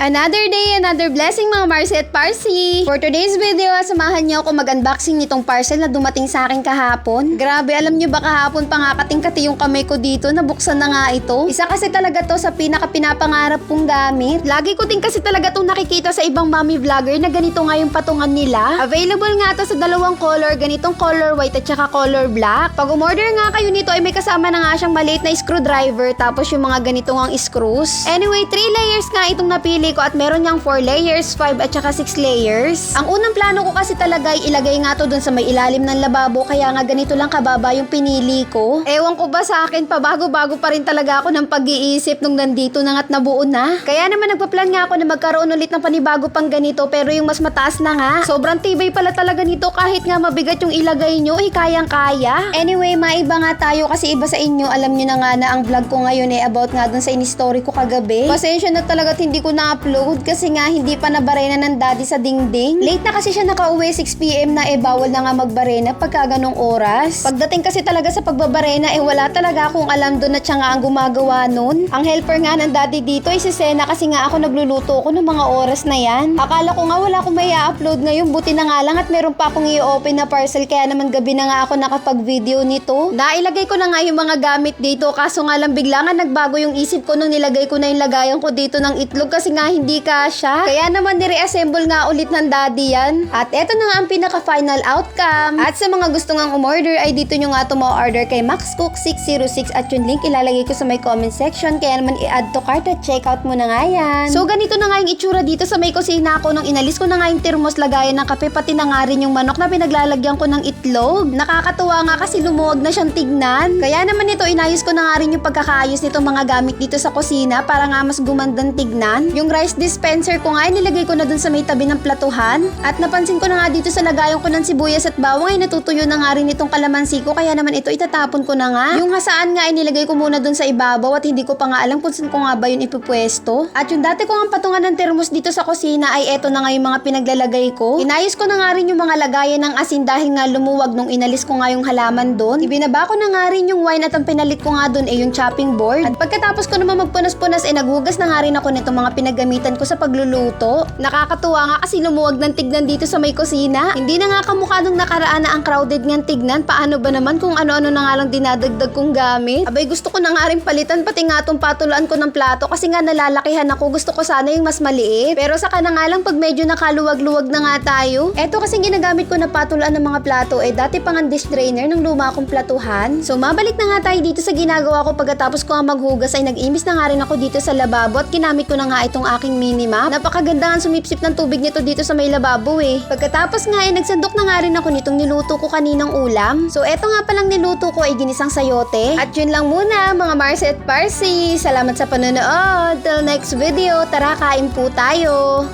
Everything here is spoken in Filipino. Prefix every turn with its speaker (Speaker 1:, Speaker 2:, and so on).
Speaker 1: Another day, another blessing mga Marcy at Parsi. For today's video, samahan niyo ako mag-unboxing nitong parcel na dumating sa akin kahapon. Grabe, alam niyo ba kahapon pa nga kating-kati yung kamay ko dito, nabuksan na nga ito. Isa kasi talaga to sa pinaka-pinapangarap kong gamit. Lagi ko din kasi talaga itong nakikita sa ibang mommy vlogger na ganito nga yung patungan nila. Available nga to sa dalawang color, ganitong color white at saka color black. Pag umorder nga kayo nito ay may kasama na nga siyang maliit na screwdriver tapos yung mga ganitong ang screws. Anyway, 3 layers nga itong napili ko at meron niyang 4 layers, 5 at saka 6 layers. Ang unang plano ko kasi talaga ay ilagay nga to dun sa may ilalim ng lababo kaya nga ganito lang kababa yung pinili ko. Ewan ko ba sa akin, pabago-bago pa rin talaga ako ng pag-iisip nung nandito na nga't nabuo na. Kaya naman nagpa-plan nga ako na magkaroon ulit ng panibago pang ganito pero yung mas mataas na nga. Sobrang tibay pala talaga nito kahit nga mabigat yung ilagay nyo, eh kayang-kaya. Anyway, maiba nga tayo kasi iba sa inyo, alam nyo na nga na ang vlog ko ngayon eh about nga dun sa in-story ko kagabi. Pasensya na talaga hindi ko na-upload kasi nga hindi pa nabarena ng daddy sa dingding. Late na kasi siya nakauwi 6pm na eh bawal na nga magbarena pagka ganong oras. Pagdating kasi talaga sa pagbabarena eh wala talaga akong alam doon at siya nga ang gumagawa nun. Ang helper nga ng daddy dito ay si Sena kasi nga ako nagluluto ko ng mga oras na yan. Akala ko nga wala akong may upload ngayon buti na nga lang at meron pa akong i-open na parcel kaya naman gabi na nga ako nakapag-video nito. Nailagay ko na nga yung mga gamit dito kaso nga lang bigla nga nagbago yung isip ko nung nilagay ko na yung lagayan ko dito ng itlog kasi nga hindi kasha. Kaya naman ni-reassemble nga ulit ng daddy yan. At eto na nga ang pinaka-final outcome. At sa mga gusto nga umorder ay dito nyo nga ito order kay MaxCook606 at yung link ilalagay ko sa may comment section kaya naman i-add to cart at check out mo na nga yan. So ganito na nga yung itsura dito sa may kusina ko nung inalis ko na nga yung termos lagayan ng kape pati na nga rin yung manok na pinaglalagyan ko ng itlog. Nakakatuwa nga kasi lumuwag na siyang tignan. Kaya naman ito inayos ko na nga rin yung pagkakaayos nitong mga gamit dito sa kusina para nga mas gumandang tignan. Yung rice dispenser ko nga nilagay ko na dun sa may tabi ng platuhan. At napansin ko na nga dito sa lagayan ko ng sibuyas at bawang ay natutuyo na nga rin itong kalamansi ko kaya naman ito itatapon ko na nga. Yung hasaan nga ay nilagay ko muna dun sa ibabaw at hindi ko pa nga alam kung saan ko nga ba yun ipupwesto. At yung dati ko ang patungan ng termos dito sa kusina ay eto na nga yung mga pinaglalagay ko. Inayos ko na nga rin yung mga lagayan ng asin dahil nga lumuwag nung inalis ko nga yung halaman doon. Ibinaba ko na nga rin yung wine at ang pinalit ko nga doon ay yung chopping board. At pagkatapos ko naman magpunas-punas ay naghugas na nga rin ako nitong mga pinagamitan ko sa pagluluto. Nakakatuwa nga kasi lumuwag ng tignan dito sa may kusina. Hindi na nga kamukha nung nakaraan na ang crowded ngang tignan. Paano ba naman kung ano-ano na nga lang dinadagdag kong gamit? Abay gusto ko na nga rin palitan pati nga tong patulaan ko ng plato kasi nga nalalakihan ako. Gusto ko sana yung mas maliit. Pero saka na nga lang pag medyo nakaluwag-luwag na nga tayo. Eto kasi ginagamit ko na patulaan ng mga plato eh dati pang ang dish drainer ng luma kong platuhan. So mabalik na nga tayo dito sa ginagawa ko pagkatapos ko nga maghugas ay nag-imbis na nga rin ako dito sa lababo at ginamit ko na nga itong aking mini map. Napakaganda ang sumipsip ng tubig nito dito sa may lababo eh. Pagkatapos nga ay nagsandok na nga rin ako nitong niluto ko kaninang ulam. So eto nga palang niluto ko ay ginisang sayote. At yun lang muna mga Marcy at Parsi. Salamat sa panonood. Till next video, tara kain po tayo.